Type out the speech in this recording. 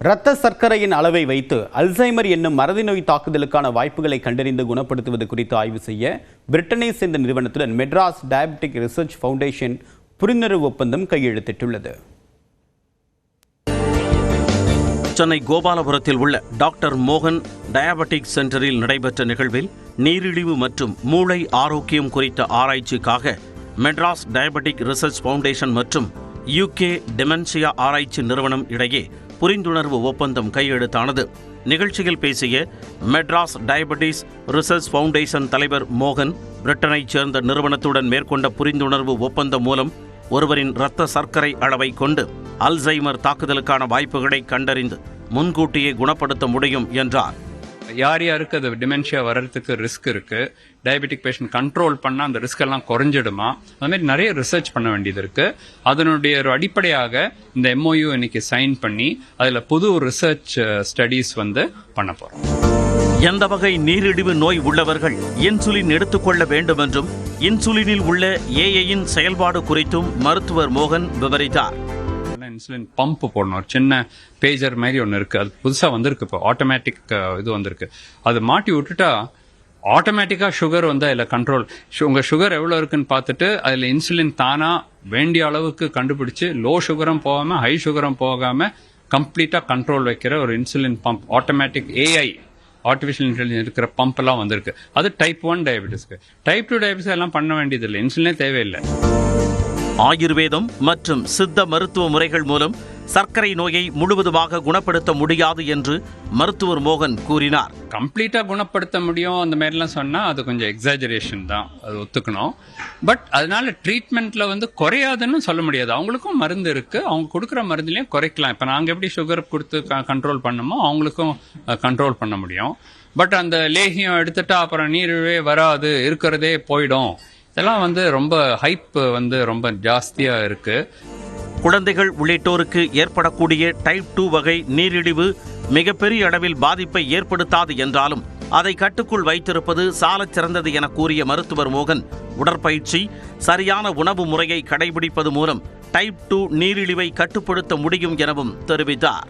இரத்த சர்க்கரையின் அளவை வைத்து அல்சைமர் என்னும் மறதி நோய் தாக்குதலுக்கான வாய்ப்புகளை கண்டறிந்து குணப்படுத்துவது குறித்து ஆய்வு செய்ய பிரிட்டனை சேர்ந்த நிறுவனத்துடன் மெட்ராஸ் டயபெட்டிக் ரிசர்ச் ஃபவுண்டேஷன் புரிந்துணர்வு ஒப்பந்தம் கையெழுத்திட்டுள்ளது. சென்னை கோபாலபுரத்தில் உள்ள டாக்டர் மோகன் டயபெட்டிக் சென்டரில் நடைபெற்ற நிகழ்வில் நீரிழிவு மற்றும் மூளை ஆரோக்கியம் குறித்த ஆராய்ச்சிக்காக மெட்ராஸ் டயபெட்டிக் ரிசர்ச் ஃபவுண்டேஷன் மற்றும் யூகே டெமென்சியா ஆராய்ச்சி நிறுவனம் இடையே புரிந்துணர்வு ஒப்பந்தம் கையெழுத்தானது. நிகழ்ச்சியில் பேசிய மெட்ராஸ் டயபெட்டிஸ் ரிசர்ச் ஃபவுண்டேஷன் தலைவர் மோகன் பிரிட்டனைச் சேர்ந்த நிறுவனத்துடன் மேற்கொண்ட புரிந்துணர்வு ஒப்பந்தம் மூலம் ஒருவரின் இரத்த சர்க்கரை அளவை கொண்டு அல்சைமர் தாக்குதலுக்கான வாய்ப்புகளை கண்டறிந்து முன்கூட்டியே குணப்படுத்த முடியும் என்றார். யார் யாருக்கு அது டிமென்ஷியா வர்றதுக்கு ரிஸ்க் இருக்கு டயபெட்டிக் பேஷண்ட் கண்ட்ரோல் பண்ணா அந்த ரிஸ்க் எல்லாம் குறைஞ்சிடுமா? அந்த மாதிரி நிறைய ரிசர்ச் பண்ண வேண்டியது இருக்கு. அதனுடைய ஒரு அடிப்படையாக இந்த எம்ஓயு இன்னைக்கு சைன் பண்ணி அதுல புது ரிசர்ச் ஸ்டடீஸ் வந்து பண்ண போறோம். எந்த வகை நீரிழிவு நோய் உள்ளவர்கள் இன்சுலின் எடுத்துக்கொள்ள வேண்டும் என்றும் இன்சுலினில் உள்ள ஏஐயின் செயல்பாடு குறித்தும் மருத்துவர் மோகன் விவரித்தார். இன்சுலின் பம்ப் போடணும். ஒரு சின்ன பேஜர் மாதிரி ஒன்று இருக்கு. அது புதுசா வந்திருக்கு இப்போ. ஆட்டோமேட்டிக் இது வந்திருக்கு. அது மாட்டி விட்டுட்டா ஆட்டோமேட்டிக்கா சுகர் வந்து அதில் கண்ட்ரோல் உங்க சுகர் எவ்வளோ இருக்குன்னு பார்த்துட்டு அதில் இன்சுலின் தானா வேண்டிய அளவுக்கு கண்டுபிடிச்சு லோ சுகரும் போகாம ஹை சுகரும் போகாம கம்ப்ளீட்டாக கண்ட்ரோல் வைக்கிற ஒரு insulin pump automatic AI artificial intelligence இருக்கிற பம்ப் எல்லாம் வந்திருக்கு. அது டைப் ஒன் டயபெட்டிஸ்க்கு டைப் டூ டயபெட்டிஸ் எல்லாம் பண்ண வேண்டியதில்லை. இன்சுலினே தேவையில்லை. ஆயுர்வேதம் மற்றும் சித்த மருத்துவ முறைகள் மூலம் சர்க்கரை நோயை முழுவதுமாக குணப்படுத்த முடியாது என்று மருத்துவர் மோகன் கூறினார். கம்ப்ளீட்டாக குணப்படுத்த முடியும் அந்த மாதிரிலாம் சொன்னால் அது கொஞ்சம் எக்ஸாஜரேஷன் தான். அது ஒத்துக்கணும். பட் அதனால ட்ரீட்மெண்ட்டில் வந்து குறையாதுன்னு சொல்ல முடியாது. அவங்களுக்கும் மருந்து இருக்குது அவங்க கொடுக்குற மருந்துலேயும் குறைக்கலாம். இப்போ நாங்கள் எப்படி சுகர் கொடுத்து கண்ட்ரோல் பண்ணமோ அவங்களுக்கும் கண்ட்ரோல் பண்ண முடியும். பட் அந்த லேகியம் எடுத்துட்டா அப்புறம் நீரிழவே வராது. இருக்கிறதே போயிடும். இதெல்லாம் வந்து ரொம்ப ஹைப் வந்து ரொம்ப ஜாஸ்தியாக இருக்கு. குழந்தைகள் உள்ளிட்டோருக்கு ஏற்படக்கூடிய டைப் டூ வகை நீரிழிவு மிகப்பெரிய அளவில் பாதிப்பை ஏற்படுத்தாது என்றாலும் அதை கட்டுக்குள் வைத்திருப்பது சாலச் சிறந்தது என கூறிய மருத்துவர் மோகன் உடற்பயிற்சி சரியான உணவு முறையை கடைபிடிப்பது மூலம் டைப் டூ நீரிழிவை கட்டுப்படுத்த முடியும் எனவும் தெரிவித்தார்.